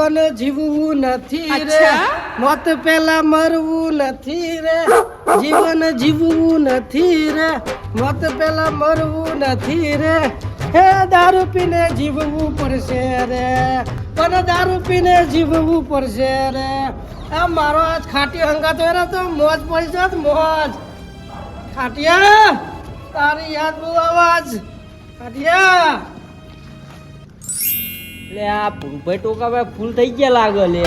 જીવન જીવવું નથી રે? મોત પેલા મરવું નથી રે. જીવન જીવવું નથી રે. મોત પેલા મરવું નથી રે. હે દારૂ પીને જીવવું પડશે રે. પણ દારૂ પીને જીવવું પડશે રે. આ મારો આજ ખાટી હંગાતો એનો તો મોજ પડી જાત મોજ. ખાટિયા તારી યાદ બહુ અવાજ ખાટિયા. લે આ ભૂભાઈ ટોકા ફૂલ થઈ ગયા લાગે લે.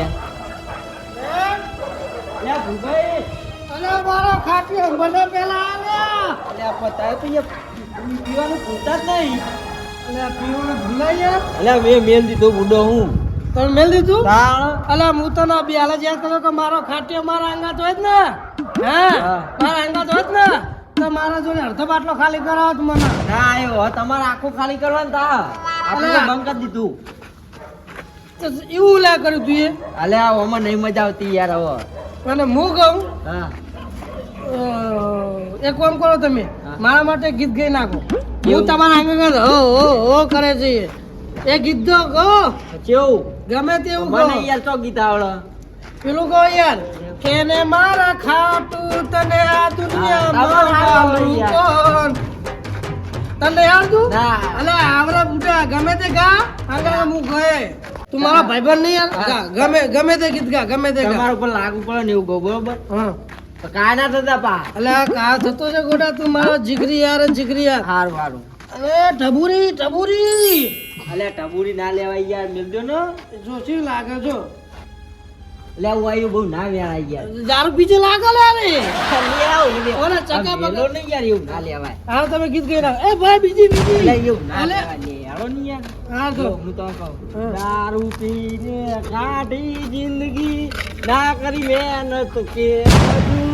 લે ભૂભાઈ અલે મારો ખાટિયો મને પેલા આવ્યા લે પતાય તો યાર પીવાનું ભૂલતા જ નહીં. અલે પીવાનું ભૂલાઈ અલે મેં મેલ દીધો બુડો હું. તમે મેલ દીધું? અલે હું તો ના બી હાલે યાદ કરો કે મારો ખાટિયો મારા અંગાત હોય જ ને. હે. મારા અંગાત હોય જ ને? તો મારા જોડે અડધો બાટલો ખાલી કરાવો તો મને. ના આવ્યો તમારે આખું ખાલી કરવાનું તા. આપણે બંધ કરી દીધું. તો એવું લા કર્યું તું એ અલે આ ઓમાં નહીં મજા આવતી યાર હવે અને હું કહું હા. એક કામ કરો તમે મારા માટે ગીત ગાઈ નાખો. હું? તમારા આગળ ઓ ઓ ઓ કરે છે એ. ગીત દો કહો. કેવું? ગમે તેવું મને યાર તો ગીત આવડો? પેલું કહો યાર કેને મારા ખાટું તને આ. કોણ? તને ના. અલે આવરા બુટા ગમે તે ગા. આગળ હું ગયે. તું મારા ભાઈબંધ નહીં યાર. ગા, ગમે ગમે તે ગીત ગા ગમે તે ગા. તમારા ઉપર લાગુ પડે ને એવું કહું બરોબર? હા. કા ના થતા પા. એટલે કા થતો છે ગોડા? તું મારો જીગરી યાર જીગરી યાર. હાર સારું અરે ટબુરી ટબુરી અલે ટબુરી ના લેવાય યાર મિલજો ને. જો શું લાગે જો. લે હું આવ્યું બહુ ના વેળાય ગયા દારૂ બીજે લાગે લે રે લે આવું લે ચકા મેલો નહીં યાર એવું ના લેવાય. હા તમે ગીત ગઈ ના એ ભાઈ બીજી બીજી. બીજી એવું ના લે હાલો ને યાર. હા તો. હું તો કહું. દારૂ પીને કાઢી જિંદગી. ના કરી મહેનત કે મજૂરી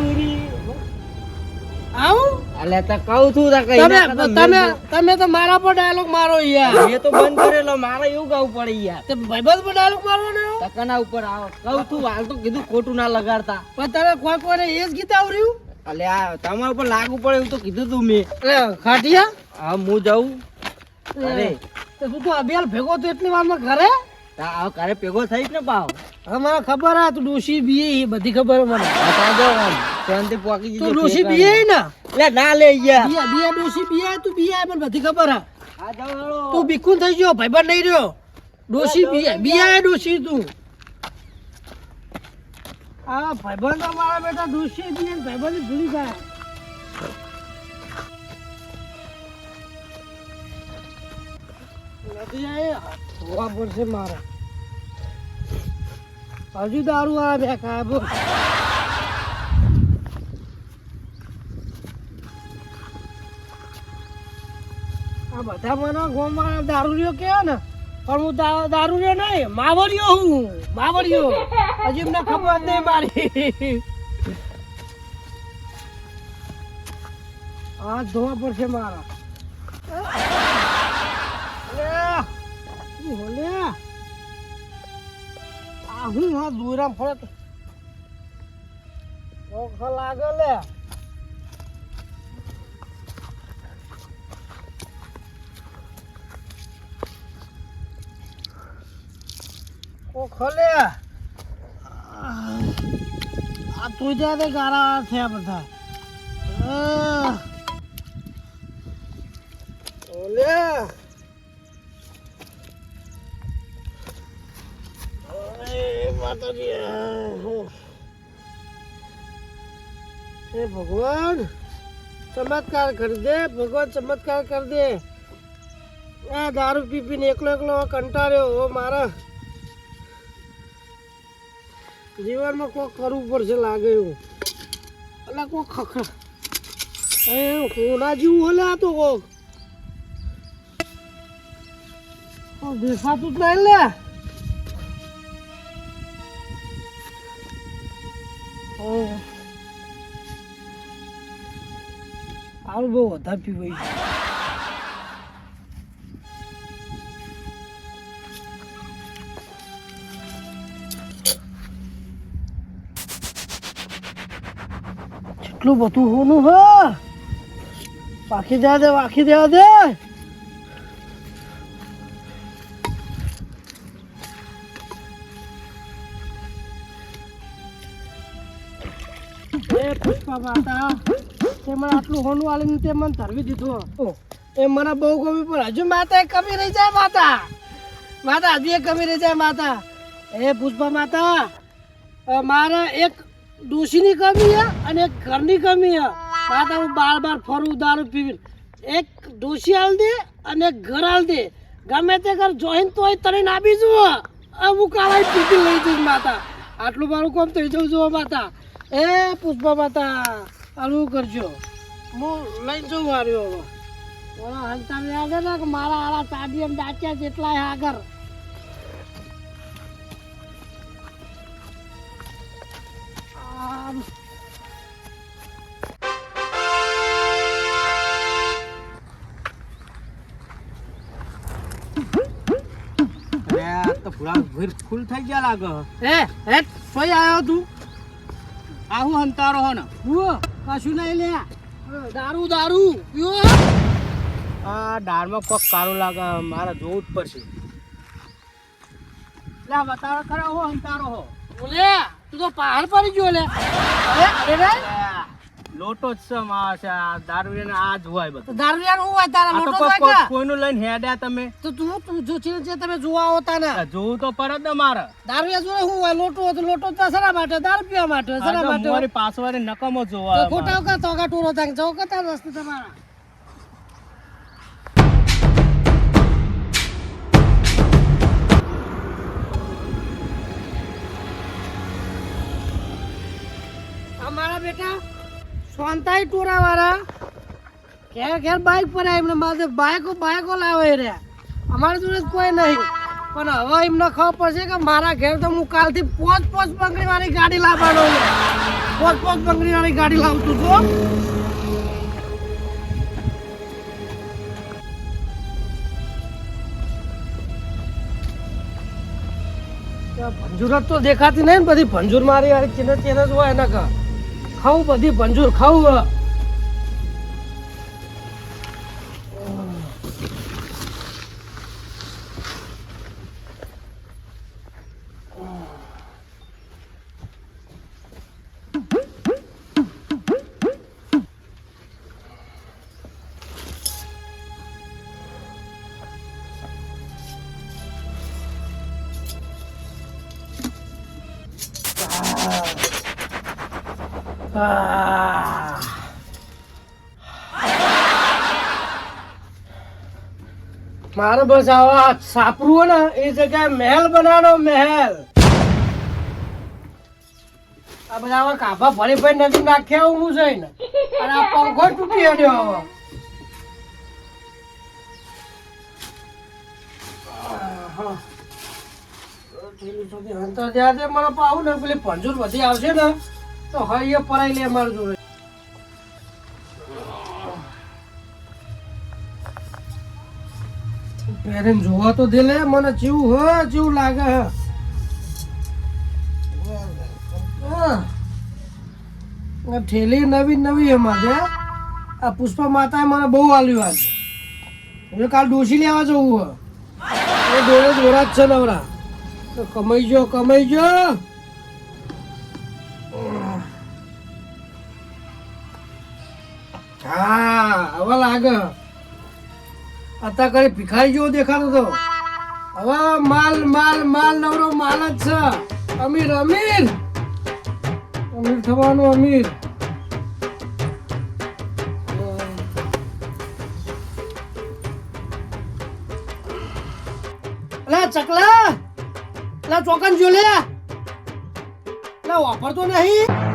આવું? અલે તો કહું છું તમે તમે તમે તો મારા પર ડાયલોગ મારો યાર. દો. તો બંધ કરેલો મારે એવું ગાવું પડે યાર. તે ભાઈબંધ પર ડાયલોગ મારો ને તકના ઉપર આવો. કહું છું હાલ તો કીધું ખોટું ના લગાડતા. પણ તારે કોઈ એ જ ગીત આવડ્યું? અલે આ તમારા ઉપર લાગુ પડે એવું તો કીધું તું મેં. અરે ખાટિયા? હા હું જાઉં. અરે. તો તું તો અભિયાલ ભેગો તો એટલી વારમાં ઘરે? આ ઘરે ભેગો થઈશ ને પાવ હવે મને ખબર આ તું ડોશી બીએ એ બધી ખબર મને. શાંતિ પોકી તું ઠેકાણે. બીએ ને? લે ના લે યાર બીયા બીયા ડોશી બીયા તું બીયા મને બધી ખબર હા. આ. તું બીકુન થઈ ગયો ભાઈબંધ નહીં રહ્યો. ડોશી બીયા બીયા ડોશી તું. આ ભાઈબંધ મારા બેટા ડોશી બીએ ભાઈબંધ ભૂલી જાય. નથી આયા ધોવા પડશે મારે. હજુ દારૂ વાળા બેઠા બોલ. આ બધા મને ગોમાં દારૂડિયો કે ને, પણ હું દા- દારૂડિયો નહીં માવડિયો હું માવડિયો હજી મને ખબર નહીં મારી. હાથ ધોવા પડશે મારા. આ હું હા દોરામ ફરત ઓખ લાગે લે. ઓખો લે આ તું ત્યાં તે ગારા થયા બધા. ઓલે. હે. ભગવાન, ચમત્કાર કરી દે, ભગવાન ચમત્કાર કરી દે. આ દારૂ પી પીને એકલો એકલો કંટાળ્યો મારા. જીવનમાં કોક કરવું પડશે, લાગે એવું. એટલે કોક ખખડા એ હોના જેવું હોલે આ તો કોક? દેખાતું જ નહીં લે. આવું બહુ વધારે પીવાય આટલું બધું હોનું હો? પાખી જવા દે પાખી દેવા દે. એ પુષ્પા માતા તે આટલું હોનું આલીને તે મને ધરવી દીધું. એ મને બહુ ગમી પણ હજુ માતા કમી રહી જાય માતા. માતા હજી કમી રહી જાય માતા. એ પુષ્પા માતા મારા એક ડોશીની કમી હે અને એક ઘરની કમી હે. માતા હું બાર બાર ફરું, દારૂ પીવી એક ડોશી હાલ દે અને એક ઘર હાલ દે. ગમે તે ઘર જોઈન તોય તને આપી જુઓ. અમુક આવાય પીપી લઈ જઈશ માતા. આટલું મારું કોમ થઈ જવું જુઓ માતા. એ પુષ્પા માતા આવું કરજો? હું લઈને જઉં માર્યો હવે. ઓલા ને મારા આળા ચાડી એમ દાચ્યા જેટલા આગળ. આમ તો પૂરા ભીર ફૂલ થઈ ગયા લાગે. એ હેટ સોય આવ્યો તું? આવું હંતારો હો ને. હું કશું નહીં લે. દારૂ દારૂ. પીવો આ દાળમાં કોક કાળું લાગે મારે જોવું જ પડશે. લે બતાવો ખરા હો હંતારો હો. બોલે. તું તો પહાડ પડી ગયો લે. અરે અરે લોટો જ છે મારા છે આ દારૂ આ જ હોય બધું. દારૂ હું હોય તારા આ તો મોટો કોક- થાય કોક કે? કોઈનું લઈને હેડ્યા તમે. તો તું તું જો છે તમે જોવા હોતા ને જોવું તો ને મારે. દારૂ જોડે હું હોય? લોટો તો લોટો તો શેના માટે? દારૂ પીવા માટે શેના માટે? મારી નકમો જોવા ખોટા કા તોકા ટોરો થાય કે રસ્તે તમારા? અમારા બેટા સોનતાઈ ટોરા વાળા ઘેર ઘેર બાઇક પર એમને માથે બાઇકો બાઇકો લાવે રહ્યા અમારા જોડે કોઈ નહીં. પણ હવે એમને ખબર પડશે કે મારા ઘેર તો હું કાલથી પોચ પોચ બંગડી વાળી ગાડી લાવવાનો પોચ પોચ બંગડી વાળી ગાડી લાવતું છું ભંજુરત તો દેખાતી નહીં ને બધી. ભંજુર મારી વાળી ચીને ચીને જ હોય એના કા ખાવું બધી મંજૂર ખાવું મારે બસ આવા સાપરું ને એ જગ્યાએ મહેલ બનાવવાનો મહેલ. આ બધા આવા કાભા ભરી ફરી નથી નાખ્યા હું છે ને અને આ પંખો તૂટી હડ્યો હવે. મને પાવું ને પેલી પંજુર બધી આવશે ને. તો હવે એ લે મારું જોડે. પહેરીને જોવા તો દે મને જેવું હ, જેવું લાગે હ. ઠેલી નવી નવી એમાં છે આ પુષ્પા માતાએ મને બહુ આલ્યું આજ. હવે કાલ ડોસી લેવા જવું હે. એ દોરા જ છે નવરા. કમાઈ જો કમાઈ જો હા, હવે લાગે. અત્યારે કરી ભિખારી જેવો દેખાતો હતો હવે માલ માલ માલ, નવરો, માલ જ છે. અમીર અમીર. અમીર થવાનું અમીર. ચકલા. ચોકન જો લે. વાપરતો નહીં.